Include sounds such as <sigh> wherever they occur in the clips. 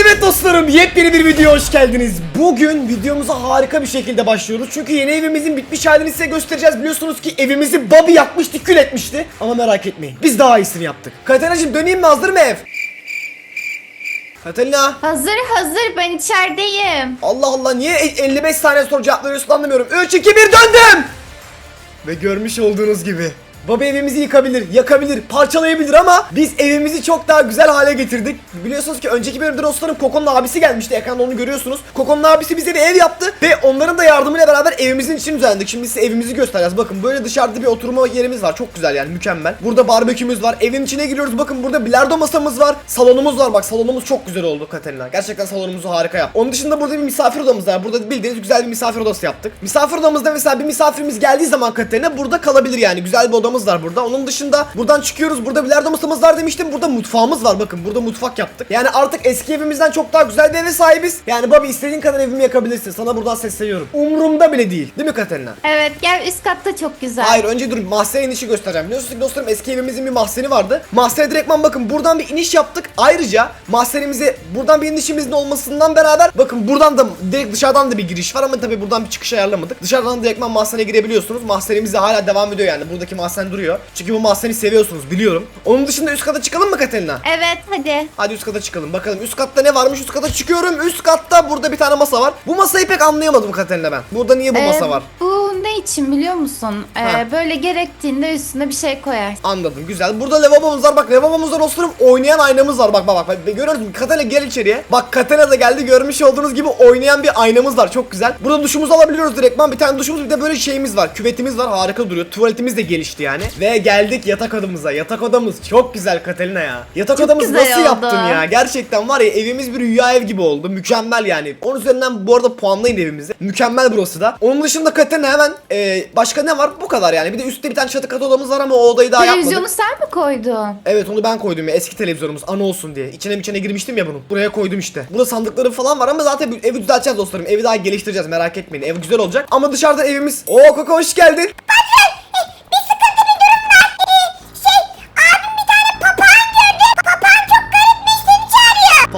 Evet dostlarım yepyeni bir videoya hoş geldiniz. Bugün videomuza harika bir şekilde başlıyoruz. Çünkü yeni evimizin bitmiş halini size göstereceğiz. Biliyorsunuz ki evimizi Bobby yakmıştı, kül etmişti. Ama merak etmeyin biz daha iyisini yaptık. Katarina'cığım döneyim mi hazır mı ev? Katalina. Hazır hazır ben içerideyim. Allah Allah niye e- 55 saniye sonra cevap veriyorsun anlamıyorum. 3 2 1 döndüm. Ve görmüş olduğunuz gibi Baba evimizi yıkabilir, yakabilir, parçalayabilir ama biz evimizi çok daha güzel hale getirdik. Biliyorsunuz ki önceki bölümde dostlarım Koko'nun abisi gelmişti. Ekranda onu görüyorsunuz. Koko'nun abisi bize bir ev yaptı ve onların da yardımıyla beraber evimizin içini düzenledik. Şimdi size evimizi göstereceğiz. Bakın böyle dışarıda bir oturma yerimiz var. Çok güzel yani mükemmel. Burada barbekümüz var. Evin içine giriyoruz. Bakın burada bilardo masamız var. Salonumuz var. Bak salonumuz çok güzel oldu Katerina. Gerçekten salonumuzu harika yap. Onun dışında burada bir misafir odamız var. Burada bildiğiniz güzel bir misafir odası yaptık. Misafir odamızda mesela bir misafirimiz geldiği zaman Katerina burada kalabilir yani. Güzel bir odamız var burada. Onun dışında buradan çıkıyoruz. Burada bilardo masamız var demiştim. Burada mutfağımız var. Bakın burada mutfak yaptık. Yani artık eski evimizden çok daha güzel bir eve sahibiz. Yani Bobby istediğin kadar evimi yakabilirsin. Sana buradan sesleniyorum. Umurumda bile değil. Değil mi Katerina? Evet gel üst katta çok güzel. Hayır önce dur mahzenin inişi göstereceğim. Biliyorsunuz ki dostlarım eski evimizin bir mahzeni vardı. Mahzene direktman bakın buradan bir iniş yaptık. Ayrıca mahzenimize buradan bir inişimizin olmasından beraber bakın buradan da direkt dışarıdan da bir giriş var ama tabii buradan bir çıkış ayarlamadık. Dışarıdan direktman mahzene girebiliyorsunuz. Mahzenimiz de hala devam ediyor yani. Buradaki mahzen duruyor. Çünkü bu mahzeni seviyorsunuz biliyorum. Onun dışında üst kata çıkalım mı Katerina? Evet hadi. Hadi üst kata çıkalım bakalım üst katta ne varmış üst kata çıkıyorum üst katta burada bir tane masa var bu masayı pek anlayamadım Katerina ben burada niye bu Ee, masa var Bu ne için biliyor musun? Ee, Ha. böyle gerektiğinde üstüne bir şey koyarsın. Anladım güzel. Burada lavabomuz var. Bak lavabomuzda dostlarım oynayan aynamız var. Bak bak bak. bak. Görüyoruz mu? Katana gel içeriye. Bak Katana da geldi. Görmüş olduğunuz gibi oynayan bir aynamız var. Çok güzel. Burada duşumuzu alabiliyoruz direktman. Bir tane duşumuz bir de böyle şeyimiz var. Küvetimiz var. Harika duruyor. Tuvaletimiz de gelişti yani. Ve geldik yatak odamıza. Yatak odamız çok güzel Katalina ya. Yatak Çok odamız nasıl oldu. yaptın ya? Gerçekten var ya evimiz bir rüya ev gibi oldu. Mükemmel yani. Onun üzerinden bu arada puanlayın evimizi. Mükemmel burası da. Onun dışında Katalina hemen e, başka ne var? Bu kadar yani. Bir de üstte bir tane çatı katı odamız var ama o odayı daha yapmadık. Televizyonu sen mi koydun? Evet onu ben koydum ya eski televizyonumuz ana olsun diye. İçine içine girmiştim ya bunun. Buraya koydum işte. Burada sandıkları falan var ama zaten evi düzelteceğiz dostlarım. Evi daha geliştireceğiz merak etmeyin. Ev güzel olacak. Ama dışarıda evimiz... Oo Koko hoş geldin.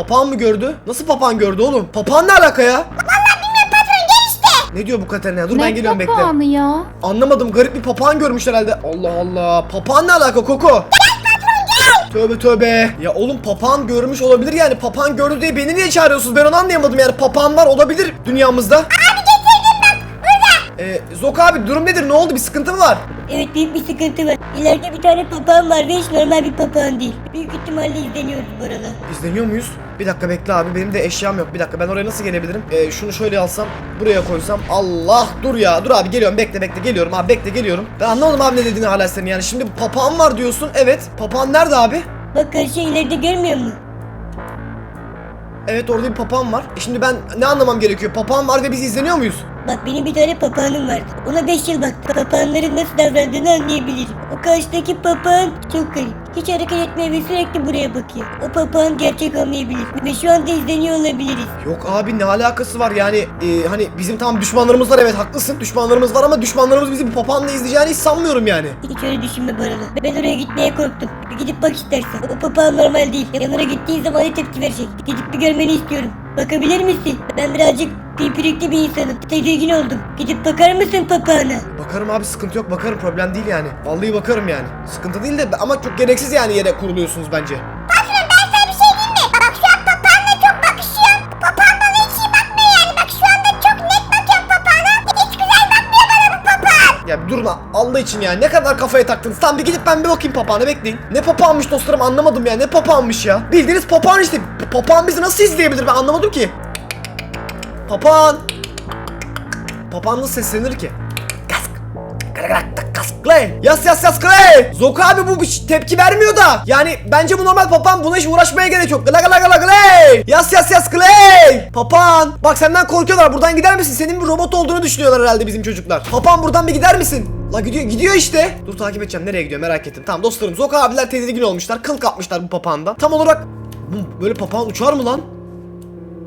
Papağan mı gördü? Nasıl papağan gördü oğlum? Papağan ne alaka ya? Ne diyor bu Katerina? Dur ben geliyorum bekle. papağanı ya? Anlamadım garip bir papağan görmüş herhalde. Allah Allah. Papağan ne alaka Koko? Tövbe tövbe. Ya oğlum papağan görmüş olabilir yani. Papağan gördü diye beni niye çağırıyorsunuz? Ben onu anlayamadım yani. Papağan var olabilir dünyamızda. Burada. Ee, Zok abi durum nedir? Ne oldu? Bir sıkıntı mı var? Evet büyük bir sıkıntı var. İleride bir tane papağan var ve hiç normal bir papağan değil. Büyük ihtimalle izleniyoruz bu arada. İzleniyor muyuz? Bir dakika bekle abi. Benim de eşyam yok. Bir dakika ben oraya nasıl gelebilirim? Ee, şunu şöyle alsam, buraya koysam. Allah dur ya. Dur abi geliyorum. Bekle bekle geliyorum abi. Bekle geliyorum. Ben anlamadım abi ne dediğini hala senin yani. Şimdi papağan var diyorsun. Evet. Papağan nerede abi? Bak karşı ileride görmüyor musun? Evet orada bir papağan var. E şimdi ben ne anlamam gerekiyor? Papağan var ve biz izleniyor muyuz? Bak benim bir tane papağanım vardı. Ona 5 yıl baktım. Papağanların nasıl davrandığını anlayabilirim. O karşıdaki papağan çok garip. Hiç hareket etmiyor ve sürekli buraya bakıyor. O papağan gerçek olmayabilir. Ve şu anda izleniyor olabiliriz. Yok abi ne alakası var yani e, hani bizim tamam düşmanlarımız var evet haklısın düşmanlarımız var ama düşmanlarımız bizi bir papağanla izleyeceğini hiç sanmıyorum yani. Hiç öyle düşünme bu arada. Ben oraya gitmeye korktum. Bir gidip bak istersen. O papağan normal değil. Yanına gittiğin zaman ne tepki verecek? Gidip bir görmeni istiyorum. Bakabilir misin? Ben birazcık pimpirikli bir insanım. Tedirgin oldum. Gidip bakar mısın papağana? Bakarım abi sıkıntı yok bakarım problem değil yani. Vallahi bakarım yani. Sıkıntı değil de ama çok gereksiz yani yere kuruluyorsunuz bence. Ya bir durun Allah için ya ne kadar kafaya taktınız. Tamam bir gidip ben bir bakayım papağana bekleyin. Ne papağanmış dostlarım anlamadım ya ne papağanmış ya. Bildiğiniz papağan işte. Papağan bizi nasıl izleyebilir ben anlamadım ki. Papağan. Papağan nasıl seslenir ki? Yas yas yas Clay. Zok abi bu bir ş- tepki vermiyor da. Yani bence bu normal papağan buna hiç uğraşmaya gerek yok. Gala gala gala Clay. Yas yas yas Clay. Papağan. Bak senden korkuyorlar. Buradan gider misin? Senin bir robot olduğunu düşünüyorlar herhalde bizim çocuklar. Papağan buradan bir gider misin? La gidiyor gidiyor işte. Dur takip edeceğim. Nereye gidiyor merak ettim. Tamam dostlarım Zok abiler tedirgin olmuşlar. Kıl kapmışlar bu papağandan. Tam olarak böyle papağan uçar mı lan?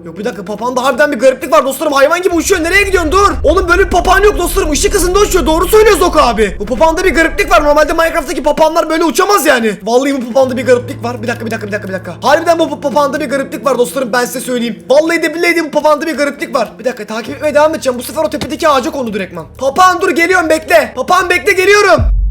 Yok bir dakika papağanda harbiden bir gariplik var dostlarım. Hayvan gibi uçuyor. Nereye gidiyorsun? Dur. Oğlum böyle bir papağan yok dostlarım. Işık hızında uçuyor. Doğru söylüyor Zoko abi. Bu papağanda bir gariplik var. Normalde Minecraft'taki papağanlar böyle uçamaz yani. Vallahi bu papağanda bir gariplik var. Bir dakika bir dakika bir dakika bir dakika. Harbiden bu papağanda bir gariplik var dostlarım. Ben size söyleyeyim. Vallahi de billahi de bu papağanda bir gariplik var. Bir dakika takip etmeye devam edeceğim. Bu sefer o tepedeki ağaca konu direktman. Papağan dur geliyorum bekle. Papağan bekle geliyorum.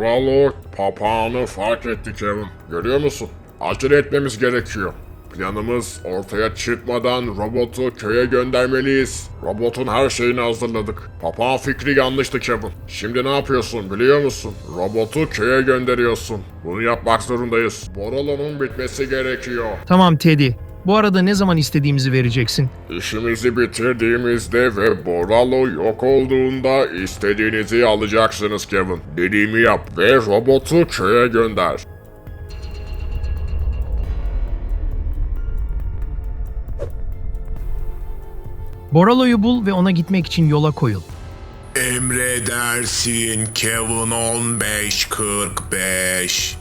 Buralı papağanı fark etti Kevin. Görüyor musun? Acele etmemiz gerekiyor. Planımız ortaya çıkmadan robotu köye göndermeliyiz. Robotun her şeyini hazırladık. Papağan fikri yanlıştı Kevin. Şimdi ne yapıyorsun biliyor musun? Robotu köye gönderiyorsun. Bunu yapmak zorundayız. Boralo'nun bitmesi gerekiyor. Tamam Teddy. Bu arada ne zaman istediğimizi vereceksin? İşimizi bitirdiğimizde ve Boralo yok olduğunda istediğinizi alacaksınız Kevin. Dediğimi yap ve robotu köye gönder. Boralo'yu bul ve ona gitmek için yola koyul. Emredersin Kevin 1545.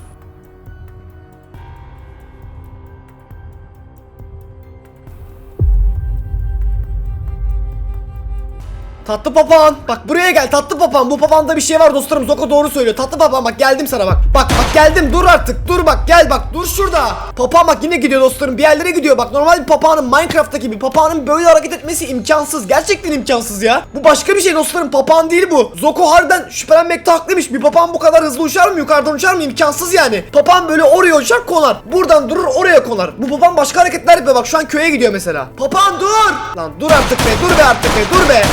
Tatlı papağan. Bak buraya gel tatlı papağan. Bu papağanda bir şey var dostlarım. Zoko doğru söylüyor. Tatlı papağan bak geldim sana bak. Bak bak geldim dur artık. Dur bak gel bak dur şurada. Papağan bak yine gidiyor dostlarım. Bir yerlere gidiyor. Bak normal bir papağanın Minecraft'taki bir papağanın böyle hareket etmesi imkansız. Gerçekten imkansız ya. Bu başka bir şey dostlarım. Papağan değil bu. Zoko harbiden şüphelenmekte haklıymış. Bir papağan bu kadar hızlı uçar mı? Yukarıdan uçar mı? İmkansız yani. Papağan böyle oraya uçar konar. Buradan durur oraya konar. Bu papağan başka hareketler yapıyor. Bak şu an köye gidiyor mesela. Papağan dur. Lan dur artık be. Dur be artık be. Dur be.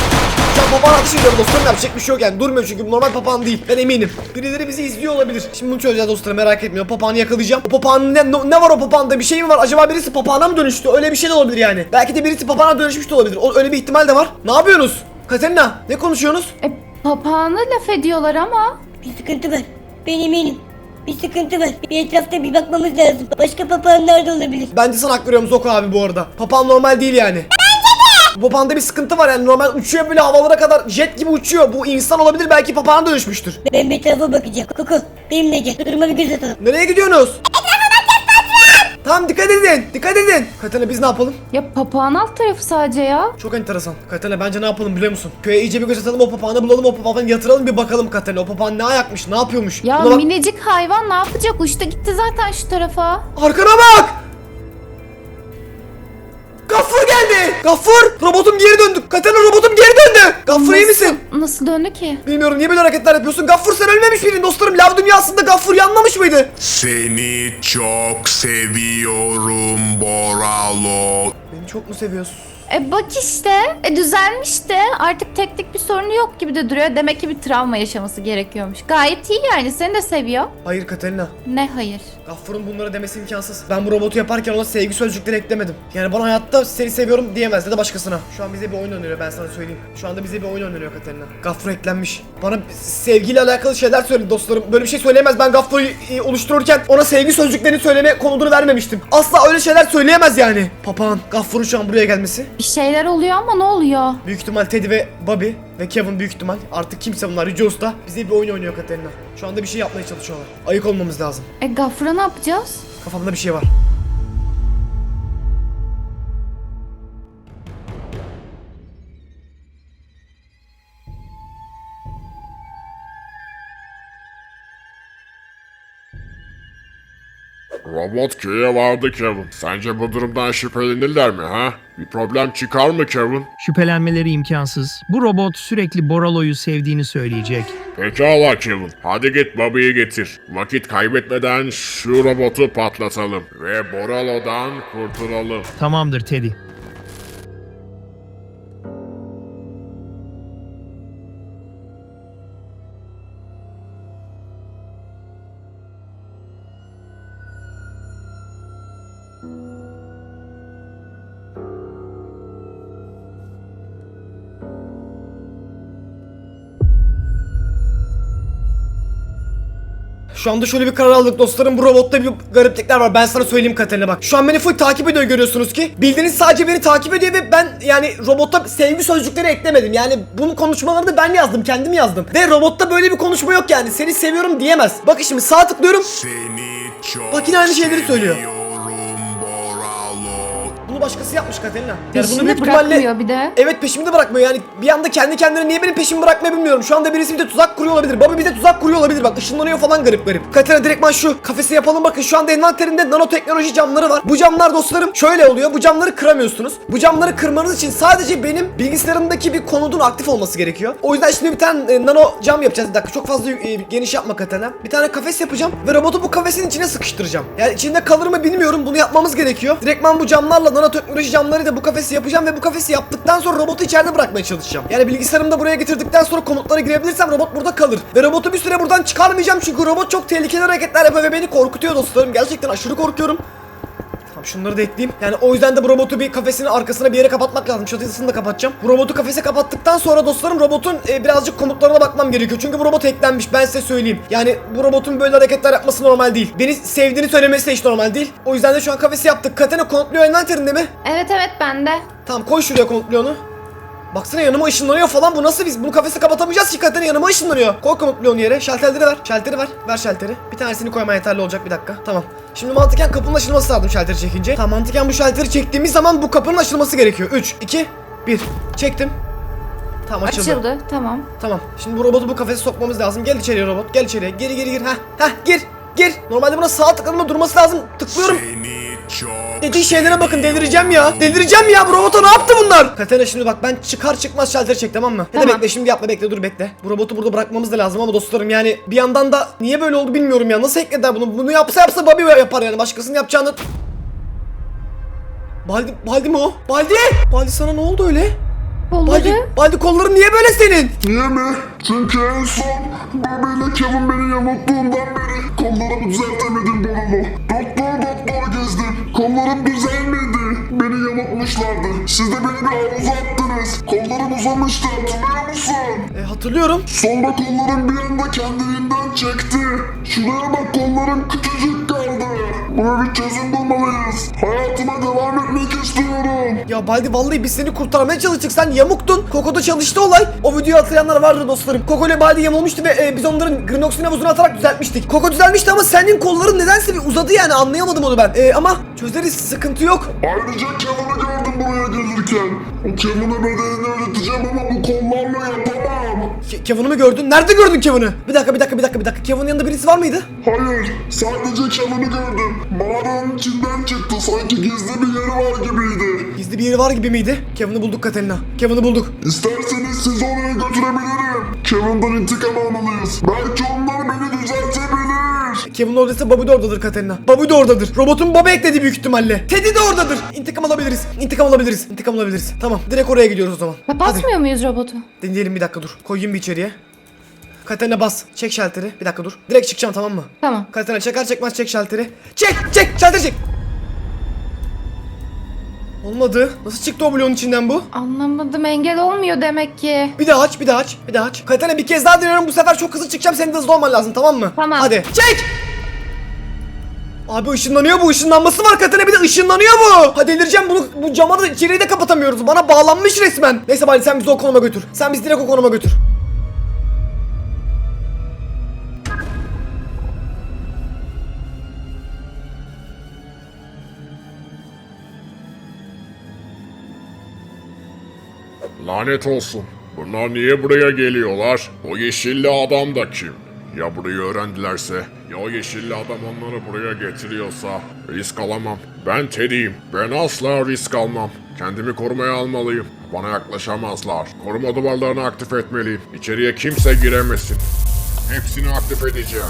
An papağan ateş ediyorum dostlarım yapacak bir şey yok yani durmuyor çünkü bu normal papağan değil ben eminim Birileri bizi izliyor olabilir Şimdi bunu çözeceğiz dostlarım merak etmeyin o papağanı yakalayacağım O papağanın ne, ne var o papağanda bir şey mi var acaba birisi papağana mı dönüştü öyle bir şey de olabilir yani Belki de birisi papağana dönüşmüş de olabilir o, öyle bir ihtimal de var Ne yapıyorsunuz? Katerina ne konuşuyorsunuz? E, papağanı laf ediyorlar ama. Bir sıkıntı var. Ben eminim. Bir sıkıntı var. Bir etrafta bir bakmamız lazım. Başka papağanlar da olabilir. Bence sana hak veriyorum Zoko abi bu arada Papağan normal değil yani Bu papağanda bir sıkıntı var yani normal uçuyor böyle havalara kadar jet gibi uçuyor Bu insan olabilir belki papağana dönüşmüştür Ben bir etrafa bakacağım. Koko benimle gel. Duruma bir göz atalım. Nereye gidiyorsunuz? Tamam dikkat edin dikkat edin Katerina biz ne yapalım? Ya papağan alt tarafı sadece ya. Çok enteresan. Katerina bence ne yapalım biliyor musun? Köye iyice bir göz atalım o papağanı bulalım o papağanı yatıralım bir bakalım Katerina. O papağan ne ayakmış ne yapıyormuş? Ya Buna bak- minicik hayvan ne yapacak? Uçta gitti zaten şu tarafa. Arkana bak! Gaffur geldi! Gaffur! Robotum geri döndü. Katerina robotum geri döndü. Gaffur iyi misin? Nasıl döndü ki? Bilmiyorum niye böyle hareketler yapıyorsun. Gaffur sen ölmemiş miydin dostlarım? Lav dünyasında Gaffur yanmamış mıydı? Seni çok seviyorum Boralo. Beni çok mu seviyorsun? E bak işte. E düzelmişti. Artık teknik bir sorunu yok gibi de duruyor. Demek ki bir travma yaşaması gerekiyormuş. Gayet iyi yani. Seni de seviyor. Hayır Katerina. Ne hayır. Gaffur'un bunları demesi imkansız. Ben bu robotu yaparken ona sevgi sözcükleri eklemedim. Yani bana hayatta seni seviyorum diyemez ya da başkasına. Şu an bize bir oyun öneriyor ben sana söyleyeyim. Şu anda bize bir oyun öneriyor Katerina. Gaffur eklenmiş. Bana sevgiyle alakalı şeyler söyledi dostlarım. Böyle bir şey söyleyemez. Ben Gaffur'u e, oluştururken ona sevgi sözcüklerini söyleme komutunu vermemiştim. Asla öyle şeyler söyleyemez yani. Papağan, Gaffur'un şu an buraya gelmesi. Bir şeyler oluyor ama ne oluyor? Büyük ihtimal Teddy ve Bobby ve Kevin büyük ihtimal. Artık kimse bunlar. Yüce Usta. Bize bir oyun oynuyor Katerina. Şu anda bir şey yapmaya çalışıyorlar. Ayık olmamız lazım. E Gafur'a ne yapacağız? Kafamda bir şey var. Robot köye vardı Kevin. Sence bu durumdan şüphelenirler mi ha? Bir problem çıkar mı Kevin? Şüphelenmeleri imkansız. Bu robot sürekli Boralo'yu sevdiğini söyleyecek. Pekala Kevin. Hadi git babayı getir. Vakit kaybetmeden şu robotu patlatalım. Ve Boralo'dan kurtulalım. Tamamdır Teddy. Şu anda şöyle bir karar aldık dostlarım. Bu robotta bir gariplikler var. Ben sana söyleyeyim Katerina bak. Şu an beni full takip ediyor görüyorsunuz ki. Bildiğiniz sadece beni takip ediyor ve ben yani robota sevgi sözcükleri eklemedim. Yani bunun konuşmalarını da ben yazdım. Kendim yazdım. Ve robotta böyle bir konuşma yok yani. Seni seviyorum diyemez. Bakın şimdi sağ tıklıyorum. Seni çok Bak yine aynı şeyleri söylüyor. Bunu başkası yapmış Katerina. Yani bunu Peşini büyük ihtimalle bırakmıyor bir de. Evet peşimde bırakmıyor yani bir anda kendi kendine niye benim peşimi bırakmıyor bilmiyorum. Şu anda birisi bir de tuzak kuruyor olabilir. Baba bir de tuzak kuruyor olabilir bak ışınlanıyor falan garip garip. Katerina direktman şu kafesi yapalım bakın şu anda envanterinde nanoteknoloji camları var. Bu camlar dostlarım şöyle oluyor bu camları kıramıyorsunuz. Bu camları kırmanız için sadece benim bilgisayarımdaki bir konudun aktif olması gerekiyor. O yüzden şimdi bir tane e, nano cam yapacağız bir dakika çok fazla e, geniş yapma Katerina. Bir tane kafes yapacağım ve robotu bu kafesin içine sıkıştıracağım. Yani içinde kalır mı bilmiyorum bunu yapmamız gerekiyor. Direktman bu camlarla nanoteknoloji camları da bu kafesi yapacağım ve bu kafesi yaptıktan sonra robotu içeride bırakmaya çalışacağım. Yani bilgisayarımı da buraya getirdikten sonra komutlara girebilirsem robot burada kalır. Ve robotu bir süre buradan çıkarmayacağım çünkü robot çok tehlikeli hareketler yapıyor ve beni korkutuyor dostlarım. Gerçekten aşırı korkuyorum. Şunları da ekleyeyim. Yani o yüzden de bu robotu bir kafesinin arkasına bir yere kapatmak lazım. Çatısını da kapatacağım. Bu robotu kafese kapattıktan sonra dostlarım robotun e, birazcık komutlarına bakmam gerekiyor. Çünkü bu robot eklenmiş ben size söyleyeyim. Yani bu robotun böyle hareketler yapması normal değil. Beni sevdiğini söylemesi de hiç normal değil. O yüzden de şu an kafesi yaptık. Katana komutluyor envanterinde mi? Evet evet bende. Tamam koy şuraya komutluyor onu. Baksana yanıma ışınlanıyor falan bu nasıl biz bunu kafese kapatamayacağız ki Katana yanıma ışınlanıyor. Koy komutluyor onu yere şalterleri ver. Şalteri ver. Ver şalteri. Bir tanesini koyman yeterli olacak bir dakika. Tamam. Şimdi mantıken kapının açılması lazım şalteri çekince. Tamam mantıken bu şalteri çektiğimiz zaman bu kapının açılması gerekiyor. 3, 2, 1. Çektim. Tamam açıldı. Açıldı. Tamam. Tamam. Şimdi bu robotu bu kafese sokmamız lazım. Gel içeriye robot. Gel içeriye. Geri geri gir. Heh. Heh gir. Gir. Normalde buna sağ tıkladığımda durması lazım. Tıklıyorum. Çok Dediği şeylere bakın delireceğim ya. Delireceğim ya bu robota ne yaptı bunlar? Katana şimdi bak ben çıkar çıkmaz şalteri çek tamam mı? Tamam. bekle şimdi yapma bekle dur bekle. Bu robotu burada bırakmamız da lazım ama dostlarım yani bir yandan da niye böyle oldu bilmiyorum ya. Nasıl eklediler bunu? Bunu yapsa yapsa Bobby yapar yani. Başkasının yapacağını... Baldi, Baldi mi o? Baldi! Baldi sana ne oldu öyle? Baldi, Kolları. Baldi kolların niye böyle senin? Niye mi? Çünkü en son Bobby ile Kevin beni yamulttuğundan beri kollarımı düzeltemedim Boralo. Doktor gezdim. Kollarım düzelmedi. Beni yamultmuşlardı. Siz de beni bir havuza attınız. Kollarım uzamıştı hatırlıyor musun? E, hatırlıyorum. Sonra kollarım bir anda kendiliğinden çekti. Şuraya bak kollarım küçücük kaldı. Buna bir çözüm bulmalıyız. Hayatıma devam etmek istiyorum. Ya Baldi vallahi biz seni kurtarmaya çalıştık. Sen yamuktun. Koko'da çalıştı olay. O videoyu hatırlayanlar vardır dostlarım. Koko ile Baldi yamulmuştu ve e, biz onların Grinox'un havuzuna atarak düzeltmiştik. Koko düzelmişti ama senin kolların nedense bir uzadı yani anlayamadım onu ben. E, ama çözeriz sıkıntı yok. Ayrıca Kevin'i gördüm buraya gelirken. O Kevin'e bedelini ödeteceğim ama bu kollarla yapamam. Ke- Kevin'i mi gördün? Nerede gördün Kevin'i? Bir dakika bir dakika bir dakika bir dakika. Kevin'in yanında birisi var mıydı? Hayır, sadece Kevin'i gördüm. Mağaranın içinden çıktı. Sanki gizli bir yeri var gibiydi. Gizli bir yeri var gibi miydi? Kevin'i bulduk Katerina. Kevin'i bulduk. İsterseniz sizi oraya götürebilirim. Kevin'den intikam almalıyız. Belki onlar beni düzeltebilir. Kevin oradaysa Bobby de oradadır Katerina. Bobby de oradadır. Robotun Bobby ekledi büyük ihtimalle. Teddy de oradadır. İntikam alabiliriz. İntikam alabiliriz. İntikam alabiliriz. Tamam. Direkt oraya gidiyoruz o zaman. Kapatmıyor muyuz robotu? Deneyelim bir dakika dur. Koyayım bir içeriye. Katerina bas. Çek şalteri. Bir dakika dur. Direkt çıkacağım tamam mı? Tamam. Katerina çeker çekmez çek şalteri. Çek çek şalteri çek. Olmadı. Nasıl çıktı o bloğun içinden bu? Anlamadım engel olmuyor demek ki. Bir daha aç, bir daha aç, bir daha aç. Katerina bir kez daha deniyorum. Bu sefer çok hızlı çıkacağım. Senin de hızlı olman lazım tamam mı? Tamam. Hadi. Çek! Abi ışınlanıyor bu. ışınlanması var Katerina bir de ışınlanıyor bu. Hadi delireceğim bunu. Bu cama da içeriği de kapatamıyoruz. Bana bağlanmış resmen. Neyse bari sen bizi o konuma götür. Sen bizi direkt o konuma götür. Lanet olsun. Bunlar niye buraya geliyorlar? O yeşilli adam da kim? Ya burayı öğrendilerse? Ya o yeşilli adam onları buraya getiriyorsa? Risk alamam. Ben Teddy'yim. Ben asla risk almam. Kendimi korumaya almalıyım. Bana yaklaşamazlar. Koruma duvarlarını aktif etmeliyim. İçeriye kimse giremesin. Hepsini aktif edeceğim.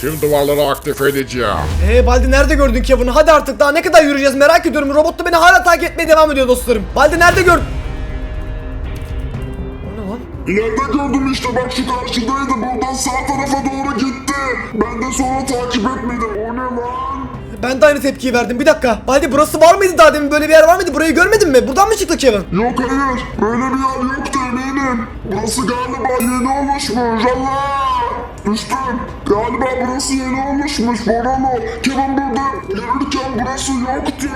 Tüm duvarları aktif edeceğim. Ee Baldi nerede gördün Kevin'i? Hadi artık daha ne kadar yürüyeceğiz merak ediyorum. Robot da beni hala takip etmeye devam ediyor dostlarım. Baldi nerede gördün? İleride gördüm işte bak şu karşıdaydı. Buradan sağ tarafa doğru gitti. Ben de sonra takip etmedim. O ne lan? Ben de aynı tepkiyi verdim. Bir dakika. Baldi burası var mıydı daha demin? Böyle bir yer var mıydı? Burayı görmedin mi? Buradan mı çıktı Kevin? Yok hayır. Böyle bir yer yoktu eminim. Burası galiba yeni oluşmuş. Allah! düştüm. Galiba burası yeni oluşmuş Boralo. Kevin burada yürürken burası yoktu.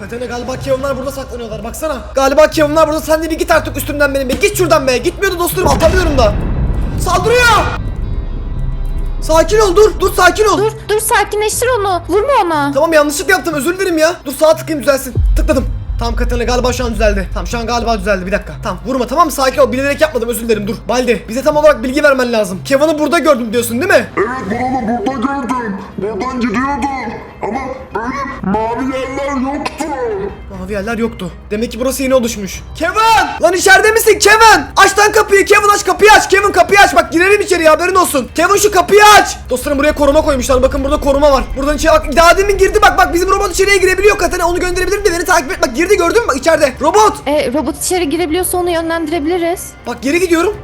Katerina galiba Kevin'lar burada saklanıyorlar baksana. Galiba Kevin'lar burada sen de bir git artık üstümden benim be. Git şuradan be. Gitmiyordu dostlarım atamıyorum da. Saldırıyor. Sakin ol dur. Dur sakin ol. Dur dur sakinleştir onu. Vurma ona. Tamam yanlışlık yaptım özür dilerim ya. Dur sağa tıklayayım düzelsin. Tıkladım. Tamam Katerina galiba şu an düzeldi. Tamam şu an galiba düzeldi bir dakika. Tamam vurma tamam mı sakin ol bilerek yapmadım özür dilerim dur. Baldi bize tam olarak bilgi vermen lazım. Kevin'i burada gördüm diyorsun değil mi? Evet Boralo burada gördüm. Buradan gidiyordu. Ama böyle mavi yerler yoktu. Mavi yerler yoktu. Demek ki burası yeni oluşmuş. Kevin! Lan içeride misin Kevin? Aç lan kapıyı Kevin aç kapıyı aç. Kevin kapıyı aç bak girelim içeriye haberin olsun. Kevin şu kapıyı aç. Dostlarım buraya koruma koymuşlar. Bakın burada koruma var. Buradan içeri bak daha demin girdi bak bak bizim robot içeriye girebiliyor Katana onu gönderebilirim de beni takip et. Bak girdi gördün mü bak içeride. Robot. E, robot içeri girebiliyorsa onu yönlendirebiliriz. Bak geri gidiyorum.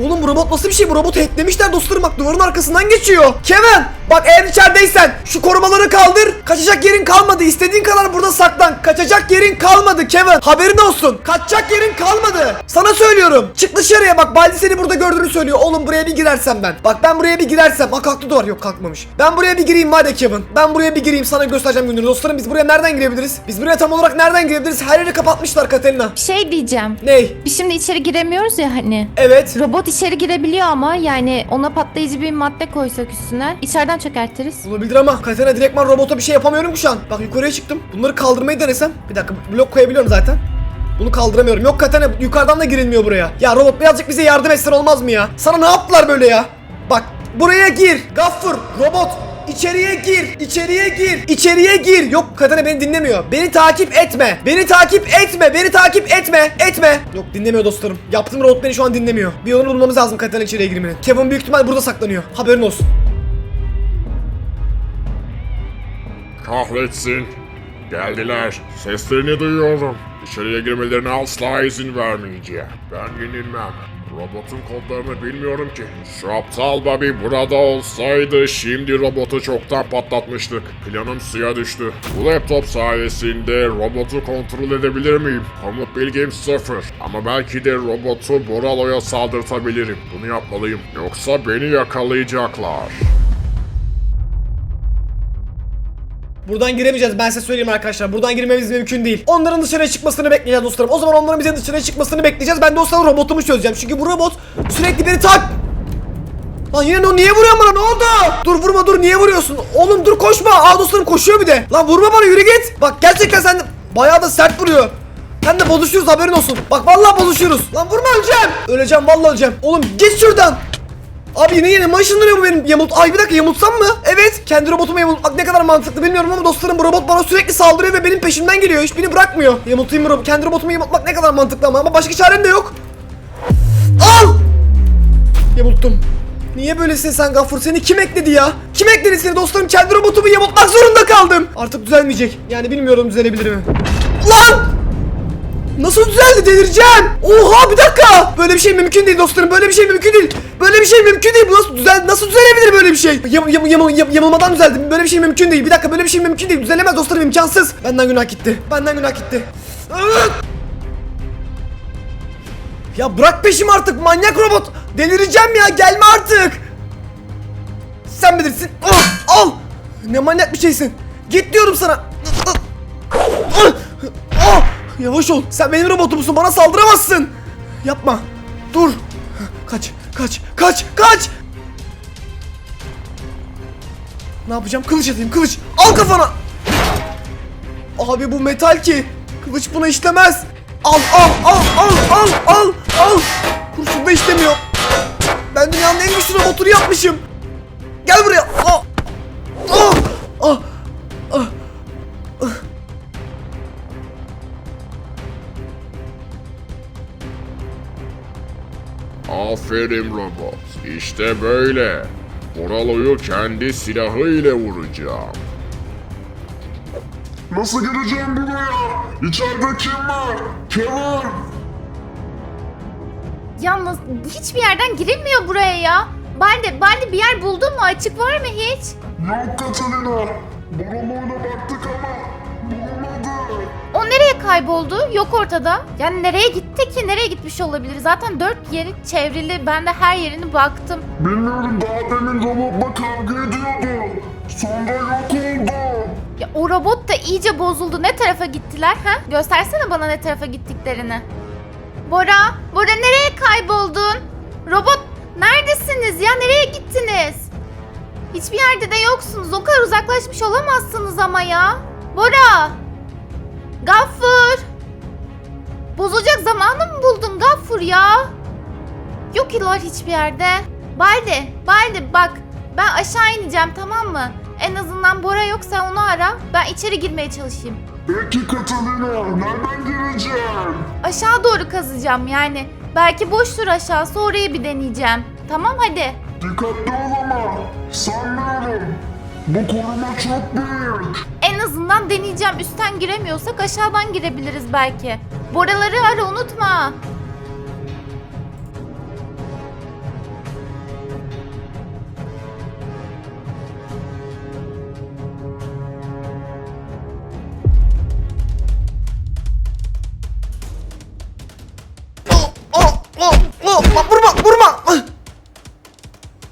Oğlum bu robot nasıl bir şey? Bu robotu hacklemişler dostlarım bak duvarın arkasından geçiyor. Kevin bak eğer içerideysen şu korumaları kaldır. Kaçacak yerin kalmadı. İstediğin kadar burada saklan. Kaçacak yerin kalmadı Kevin. Haberin olsun. Kaçacak yerin kalmadı. Sana söylüyorum. Çık dışarıya bak Baldi seni burada gördüğünü söylüyor. Oğlum buraya bir girersem ben. Bak ben buraya bir girersem. Aa kalktı duvar. Yok kalkmamış. Ben buraya bir gireyim hadi Kevin. Ben buraya bir gireyim sana göstereceğim gününü. Dostlarım biz buraya nereden girebiliriz? Biz buraya tam olarak nereden girebiliriz? Her yeri kapatmışlar Katerina. Şey diyeceğim. Ney? Biz şimdi içeri giremiyoruz ya hani. Evet. Robot içeri girebiliyor ama yani ona patlayıcı bir madde koysak üstüne içeriden çökertiriz. Olabilir ama Katerina direktman robota bir şey yapamıyorum şu an. Bak yukarıya çıktım. Bunları kaldırmayı denesem. Bir dakika blok koyabiliyorum zaten. Bunu kaldıramıyorum. Yok Katerina yukarıdan da girilmiyor buraya. Ya robot birazcık bize yardım etsen olmaz mı ya? Sana ne yaptılar böyle ya? Bak buraya gir. Gaffur robot İçeriye gir, içeriye gir, içeriye gir. Yok Katerina beni dinlemiyor. Beni takip etme. Beni takip etme. Beni takip etme. Etme. Yok dinlemiyor dostlarım. Yaptığım robot beni şu an dinlemiyor. Bir yolunu bulmamız lazım Katerina içeriye girmenin. Kevin büyük ihtimal burada saklanıyor. Haberin olsun. Kahretsin. Geldiler. Seslerini duyuyorum. İçeriye girmelerine asla izin vermeyeceğim. Ben yenilmem. Robotun kodlarını bilmiyorum ki. Şu aptal Bobby burada olsaydı şimdi robotu çoktan patlatmıştık. Planım suya düştü. Bu laptop sayesinde robotu kontrol edebilir miyim? Komut bilgim sıfır. Ama belki de robotu Boralo'ya saldırtabilirim. Bunu yapmalıyım. Yoksa beni yakalayacaklar. Buradan giremeyeceğiz ben size söyleyeyim arkadaşlar. Buradan girmemiz mümkün değil. Onların dışarıya çıkmasını bekleyeceğiz dostlarım. O zaman onların bize dışarıya çıkmasını bekleyeceğiz. Ben de o sırada robotumu çözeceğim. Çünkü bu robot sürekli beni tak... Lan yine o niye vuruyor bana ne oldu? Dur vurma dur niye vuruyorsun? Oğlum dur koşma. Aa dostlarım koşuyor bir de. Lan vurma bana yürü git. Bak gerçekten sen de bayağı da sert vuruyor. Sen de bozuşuyoruz haberin olsun. Bak vallahi bozuşuyoruz. Lan vurma öleceğim. Öleceğim vallahi öleceğim. Oğlum git şuradan. Abi yine yine ışınlanıyor bu benim yamult. Ay bir dakika yamultsam mı? Evet. Kendi robotumu yamultmak ne kadar mantıklı bilmiyorum ama dostlarım bu robot bana sürekli saldırıyor ve benim peşimden geliyor. Hiç beni bırakmıyor. Yamultayım robot? Kendi robotumu yamultmak ne kadar mantıklı ama ama başka çarem de yok. Al! Yamulttum. Niye böylesin sen Gaffur? Seni kim ekledi ya? Kim ekledi seni dostlarım? Kendi robotumu yamultmak zorunda kaldım. Artık düzelmeyecek. Yani bilmiyorum düzelebilir mi? Lan! Nasıl düzeldi delireceğim. Oha bir dakika. Böyle bir şey mümkün değil dostlarım. Böyle bir şey mümkün değil. Böyle bir şey mümkün değil. Bu nasıl düzel nasıl düzelebilir böyle bir şey? Yam, yam, yam, yam- yamulmadan düzeldi. Böyle bir şey mümkün değil. Bir dakika böyle bir şey mümkün değil. Düzelemez dostlarım imkansız. Benden günah gitti. Benden günah gitti. Ya bırak peşimi artık manyak robot. Delireceğim ya gelme artık. Sen bilirsin. Ah, al. Ne manyak bir şeysin. Git diyorum sana. Yavaş ol. Sen benim robotumsun. Bana saldıramazsın. Yapma. Dur. Kaç. Kaç. Kaç. Kaç. Ne yapacağım? Kılıç atayım. Kılıç. Al kafana. Abi bu metal ki. Kılıç buna işlemez. Al al al al al al al. Kurşun da işlemiyor. Ben dünyanın en güçlü robotunu yapmışım. Gel buraya. Ah. Aferin robot. İşte böyle. Boralo'yu kendi silahıyla vuracağım. Nasıl gireceğim buraya? İçeride kim var? Kevin! Yalnız hiçbir yerden girilmiyor buraya ya. Balde, Balde bir yer buldun mu? Açık var mı hiç? Yok Catalina. Boralo'yla baktık ama kayboldu? Yok ortada. Yani nereye gitti ki? Nereye gitmiş olabilir? Zaten dört yeri çevrili. Ben de her yerini baktım. Bilmiyorum daha demin robotla kavga ediyordu. Sonra yok oldu. Ya o robot da iyice bozuldu. Ne tarafa gittiler ha? Göstersene bana ne tarafa gittiklerini. Bora, Bora nereye kayboldun? Robot neredesiniz ya? Nereye gittiniz? Hiçbir yerde de yoksunuz. O kadar uzaklaşmış olamazsınız ama ya. Bora! Gaffur! Bozulacak zamanı mı buldun Gaffur ya? Yok ilar hiçbir yerde. Baldi, Baldi bak ben aşağı ineceğim tamam mı? En azından Bora yoksa onu ara. Ben içeri girmeye çalışayım. Peki Catalina nereden gireceğim? Aşağı doğru kazacağım yani. Belki boştur aşağısı orayı bir deneyeceğim. Tamam hadi. Dikkatli ol ama. Sanmıyorum. Bu koruma çok büyük. En azından deneyeceğim. Üstten giremiyorsak aşağıdan girebiliriz belki. Boraları ara unutma. Oh, oh, oh, oh, lan vurma, vurma. Ah!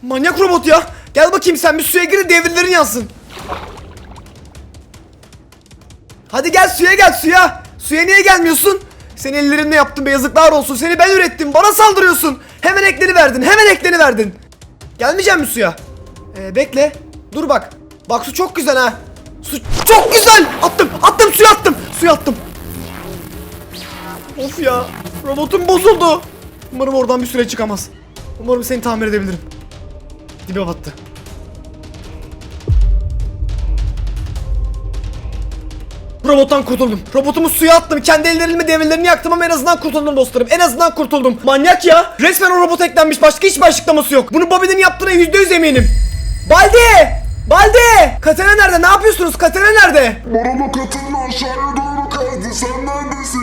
Manyak robot ya. Gel bakayım sen bir suya gir de devirlerin yansın. Hadi gel suya gel suya. Suya niye gelmiyorsun? Seni ellerimle yaptım be yazıklar olsun. Seni ben ürettim. Bana saldırıyorsun. Hemen ekleni verdin. Hemen ekleni verdin. Gelmeyeceğim mi suya? Ee, bekle. Dur bak. Bak su çok güzel ha. Su çok güzel. Attım. Attım suya attım. Suya attım. Of ya. Robotum bozuldu. Umarım oradan bir süre çıkamaz. Umarım seni tamir edebilirim. Dibe battı. Robottan kurtuldum. Robotumu suya attım. Kendi ellerimle demirlerini yaktım ama en azından kurtuldum dostlarım. En azından kurtuldum. Manyak ya. Resmen o robot eklenmiş. Başka hiçbir açıklaması yok. Bunu Bobby'nin yaptığına yüzde yüz eminim. Baldi! Baldi! Katana nerede? Ne yapıyorsunuz? Katana nerede? Borolo Catalina aşağıya doğru kazdı. Sen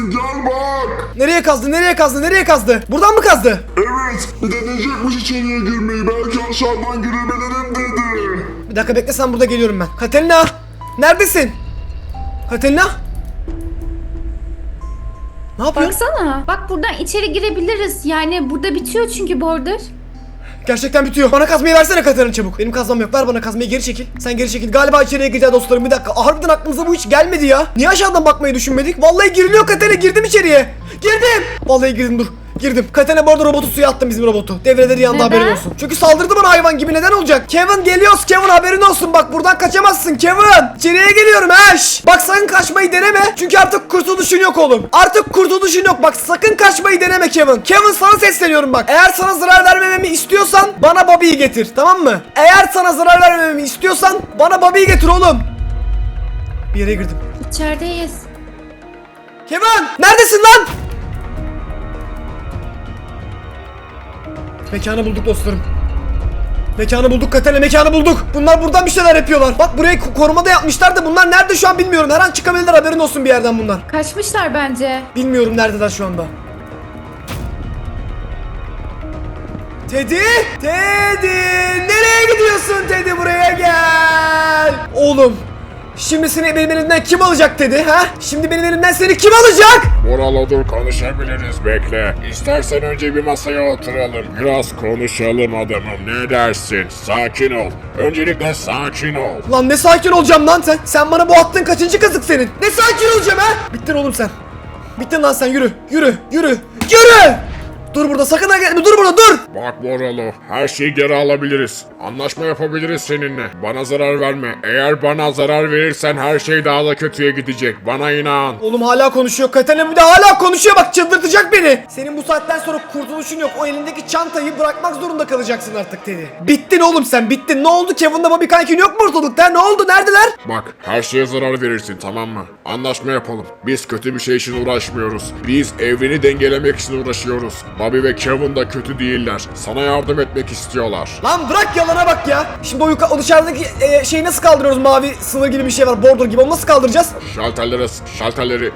neredesin? Gel bak. Nereye kazdı? Nereye kazdı? Nereye kazdı? Buradan mı kazdı? Evet. Bir deneyecekmiş içeriye girmeyi. Belki aşağıdan girebilirim dedi. Bir dakika bekle sen burada geliyorum ben. Katerina! Neredesin? Katerina? Ne yapıyorsun? Baksana. Bak buradan içeri girebiliriz. Yani burada bitiyor çünkü border. Gerçekten bitiyor. Bana kazmayı versene Katerina çabuk. Benim kazmam yok. Ver bana kazmayı geri çekil. Sen geri çekil. Galiba içeriye gireceğiz dostlarım. Bir dakika. Harbiden aklımıza bu hiç gelmedi ya. Niye aşağıdan bakmayı düşünmedik? Vallahi giriliyor Katerina. Girdim içeriye. Girdim. Vallahi girdim dur. Girdim. Katerina bu arada robotu suya attım bizim robotu. Devreleri yanında Neden? haberin olsun. Çünkü saldırdı bana hayvan gibi. Neden olacak? Kevin geliyoruz. Kevin haberin olsun. Bak buradan kaçamazsın Kevin. İçeriye geliyorum eş. Bak sakın kaçmayı deneme. Çünkü artık kurtuluşun yok oğlum. Artık kurtuluşun yok. Bak sakın kaçmayı deneme Kevin. Kevin sana sesleniyorum bak. Eğer sana zarar vermememi istiyorsan bana Bobby'yi getir. Tamam mı? Eğer sana zarar vermememi istiyorsan bana Bobby'yi getir oğlum. Bir yere girdim. İçerideyiz. Kevin neredesin lan? Mekanı bulduk dostlarım. Mekanı bulduk Katerina mekanı bulduk. Bunlar buradan bir şeyler yapıyorlar. Bak burayı ko- koruma da yapmışlar da bunlar nerede şu an bilmiyorum. Her an çıkabilirler haberin olsun bir yerden bunlar. Kaçmışlar bence. Bilmiyorum neredeler şu anda. Teddy! Teddy! Nereye gidiyorsun Teddy buraya gel! Oğlum! Şimdi seni benim elimden kim alacak Teddy ha? Şimdi benim elimden seni kim alacak? Moralo dur konuşabiliriz bekle. İstersen önce bir masaya oturalım. Biraz konuşalım adamım ne dersin? Sakin ol. Öncelikle sakin ol. Lan ne sakin olacağım lan sen? Sen bana bu attığın kaçıncı kazık senin? Ne sakin olacağım ha? Bittin oğlum sen. Bittin lan sen yürü. Yürü. Yürü. Yürü! Dur burada sakın ha gelme. Dur burada dur. Bak Moralo her şeyi geri alabiliriz. Anlaşma yapabiliriz seninle. Bana zarar verme. Eğer bana zarar verirsen her şey daha da kötüye gidecek. Bana inan. Oğlum hala konuşuyor. Katana bir de hala konuşuyor bak çıldırtacak beni. Senin bu saatten sonra kurtuluşun yok. O elindeki çantayı bırakmak zorunda kalacaksın artık Teddy. Bittin oğlum sen bittin. Ne oldu Kevin'la Bobby Kankin yok mu ortalıkta? Ne oldu? Neredeler? Bak her şeye zarar verirsin tamam mı? Anlaşma yapalım. Biz kötü bir şey için uğraşmıyoruz. Biz evreni dengelemek için uğraşıyoruz. Bobby ve Kevin da kötü değiller. Sana yardım etmek istiyorlar. Lan bırak yalana bak ya. Şimdi o, yuka- o dışarıdaki e, şeyi nasıl kaldırıyoruz? Mavi sınır gibi bir şey var. Border gibi. Onu nasıl kaldıracağız? Şalterleri, şalterleri eh,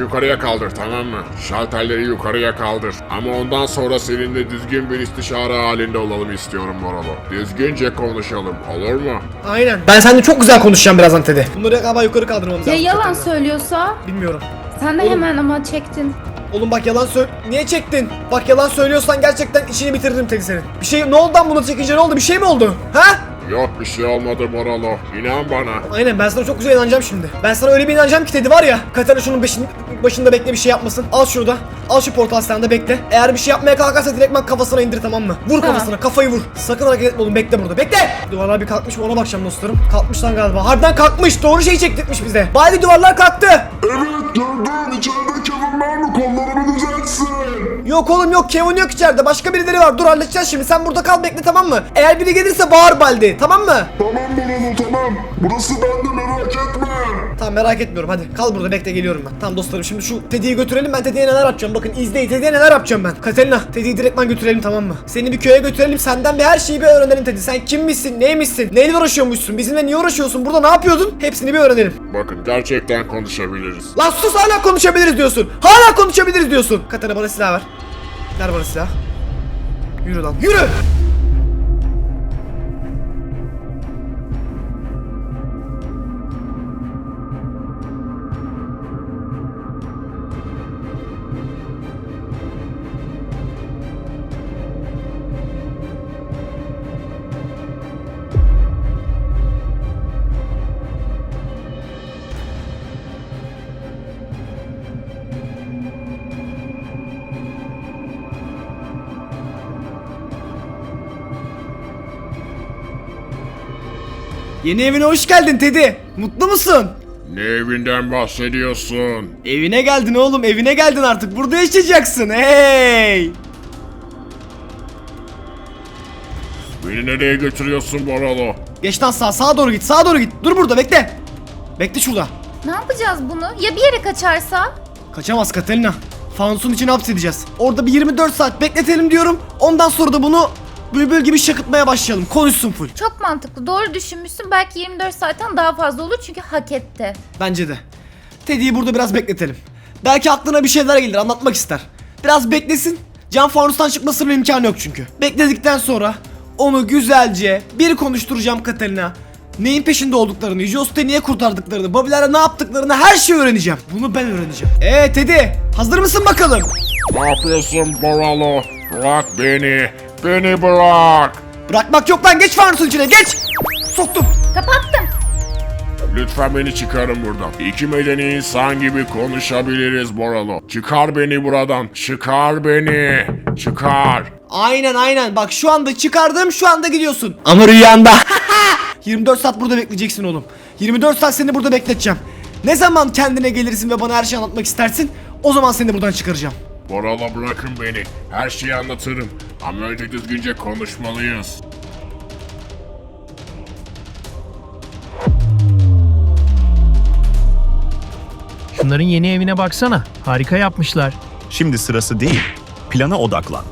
yukarıya kaldır tamam mı? Şalterleri yukarıya kaldır. Ama ondan sonra seninle düzgün bir istişare halinde olalım istiyorum Moralo. Düzgünce konuşalım olur mu? Aynen. Ben seninle çok güzel konuşacağım birazdan Teddy. Bunları galiba yukarı kaldırmamız Ya lazım. yalan Katerina. söylüyorsa? Bilmiyorum. Sen de Oğlum. hemen ama çektin. Oğlum bak yalan söyle. Niye çektin? Bak yalan söylüyorsan gerçekten işini bitiririm Teddy senin. Bir şey ne oldu lan bunu çekince ne oldu? Bir şey mi oldu? Ha? Yok bir şey olmadı Boralo. İnan bana. Aynen ben sana çok güzel inanacağım şimdi. Ben sana öyle bir inanacağım ki Teddy var ya. Katerina şunun başında bekle bir şey yapmasın. Al şurada. Al şu portal sende bekle. Eğer bir şey yapmaya kalkarsa direktman kafasına indir tamam mı? Vur Tamam. kafasına kafayı vur. Sakın hareket etme oğlum bekle burada bekle. Duvarlar bir kalkmış mı ona bakacağım dostlarım. Kalkmış lan galiba. Harbiden kalkmış. Doğru şeyi çektirtmiş bize. Bari duvarlar kalktı. Evet gördüm içeride Kevin var mı kollarımı düzeltsin. Yok oğlum yok Kevin yok içeride. Başka birileri var. Dur halledeceğiz şimdi. Sen burada kal bekle tamam mı? Eğer biri gelirse bağır Baldi. Tamam mı? Tamam Boralo tamam. Burası bende merak etme. Tamam merak etmiyorum hadi kal burada bekle geliyorum ben. Tamam dostlarım şimdi şu Teddy'yi götürelim ben Teddy'ye neler yapacağım bakın izleyin Teddy'ye neler yapacağım ben. Katerina Teddy'yi direktman götürelim tamam mı? Seni bir köye götürelim senden bir her şeyi bir öğrenelim Teddy. Sen kimmişsin neymişsin neyle uğraşıyormuşsun bizimle niye uğraşıyorsun burada ne yapıyordun hepsini bir öğrenelim. Bakın gerçekten konuşabiliriz. Lan sus hala konuşabiliriz diyorsun. Hala konuşabiliriz diyorsun. Katerina bana silah ver. Ver bana silah. Yürü lan yürü. Yeni evine hoş geldin Teddy. Mutlu musun? Ne evinden bahsediyorsun? Evine geldin oğlum evine geldin artık burada yaşayacaksın hey. Beni nereye götürüyorsun Boralo? Geç lan sağa sağa doğru git sağa doğru git dur burada bekle. Bekle şurada. Ne yapacağız bunu? Ya bir yere kaçarsa? Kaçamaz Katerina. Fanusun içine hapsedeceğiz. Orada bir 24 saat bekletelim diyorum. Ondan sonra da bunu bülbül gibi şakıtmaya başlayalım. Konuşsun full. Çok mantıklı. Doğru düşünmüşsün. Belki 24 saatten daha fazla olur çünkü hak etti. Bence de. Teddy'yi burada biraz bekletelim. Belki aklına bir şeyler gelir anlatmak ister. Biraz beklesin. Can fanustan çıkmasının imkanı yok çünkü. Bekledikten sonra onu güzelce bir konuşturacağım Katerina. Neyin peşinde olduklarını, Jost'u niye kurtardıklarını, Bobby'lere ne yaptıklarını her şeyi öğreneceğim. Bunu ben öğreneceğim. Ee Teddy, hazır mısın bakalım? Ne yapıyorsun Boralo? Bırak beni. Beni bırak. Bırakmak yok lan geç fanusun içine geç. Soktum. Kapattım. Lütfen beni çıkarın buradan. İki medeni insan gibi konuşabiliriz Boralo. Çıkar beni buradan. Çıkar beni. Çıkar. Aynen aynen bak şu anda çıkardım şu anda gidiyorsun. Ama rüyanda. <laughs> <laughs> 24 saat burada bekleyeceksin oğlum. 24 saat seni burada bekleteceğim. Ne zaman kendine gelirsin ve bana her şeyi anlatmak istersin o zaman seni buradan çıkaracağım. Boralo bırakın beni. Her şeyi anlatırım. Ama önce düzgünce konuşmalıyız. Şunların yeni evine baksana. Harika yapmışlar. Şimdi sırası değil. Plana odaklan.